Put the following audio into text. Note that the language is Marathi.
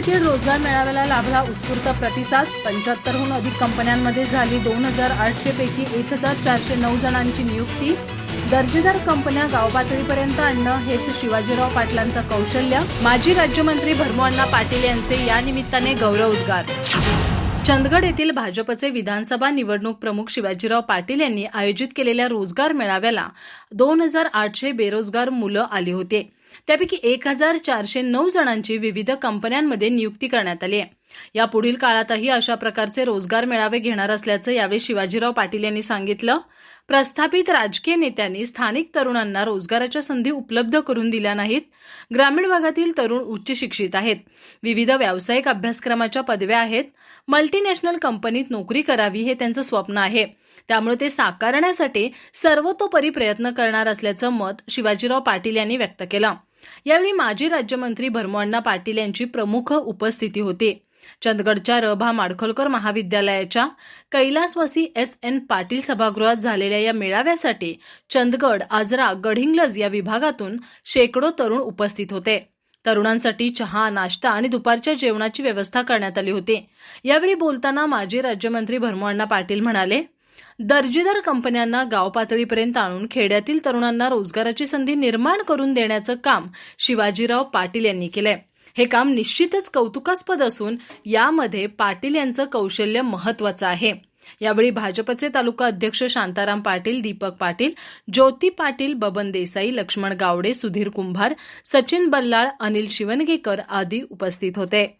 येथील रोजगार मेळाव्याला लाभला उत्स्फूर्त प्रतिसाद. पंच्याहत्तरहून अधिक कंपन्यांमध्ये झाली दोन हजार आठशे पैकी एक हजार चारशे नऊ जणांची नियुक्ती. दर्जेदार कंपन्या गावपातळीपर्यंत आणणं हेच शिवाजीराव पाटलांचं कौशल्य. माजी राज्यमंत्री भरमोअण्णा पाटील यांचे या निमित्ताने गौरव उद्गार. चंदगड येथील भाजपचे विधानसभा निवडणूक प्रमुख शिवाजीराव पाटील यांनी आयोजित केलेल्या रोजगार मेळाव्याला दोन हजार आठशे बेरोजगार मुलं आली होते. त्यापैकी एक हजार चारशे नऊ जणांची विविध कंपन्यांमध्ये नियुक्ती करण्यात आली आहे. या पुढील काळातही अशा प्रकारचे रोजगार मेळावे घेणार असल्याचं यावेळी शिवाजीराव पाटील यांनी सांगितलं. प्रस्थापित राजकीय नेत्यांनी स्थानिक तरुणांना रोजगाराच्या संधी उपलब्ध करून दिल्या नाहीत. ग्रामीण भागातील तरुण उच्च शिक्षित आहेत. विविध व्यावसायिक अभ्यासक्रमाच्या पदव्या आहेत. मल्टीनॅशनल कंपनीत नोकरी करावी हे त्यांचं स्वप्न आहे. त्यामुळे ते साकारण्यासाठी सर्वतोपरी प्रयत्न करणार असल्याचं मत शिवाजीराव पाटील यांनी व्यक्त केलं. यावेळी माजी राज्यमंत्री भरमोअण्णा पाटील यांची प्रमुख उपस्थिती होती. चंदगडच्या रभा माडखोलकर महाविद्यालयाच्या कैलासवासी एस एन पाटील सभागृहात झालेल्या या मेळाव्यासाठी चंदगड आजरा गढिंग्लज या विभागातून शेकडो तरुण उपस्थित होते. तरुणांसाठी चहा नाश्ता आणि दुपारच्या जेवणाची व्यवस्था करण्यात आली होती. यावेळी बोलताना माजी राज्यमंत्री भरमोअण्णा पाटील म्हणाले दर्जेदार कंपन्यांना गावपातळीपर्यंत आणून खेड्यातील तरुणांना रोजगाराची संधी निर्माण करून देण्याचं काम शिवाजीराव पाटील यांनी केलंय. हे काम निश्चितच कौतुकास्पद असून यामध्ये पाटील यांचं कौशल्य महत्वाचं आहे. यावेळी भाजपचे तालुका अध्यक्ष शांताराम पाटील दीपक पाटील ज्योती पाटील बबन देसाई लक्ष्मण गावडे सुधीर कुंभार सचिन बल्लाळ अनिल शिवनगेकर आदी उपस्थित होते.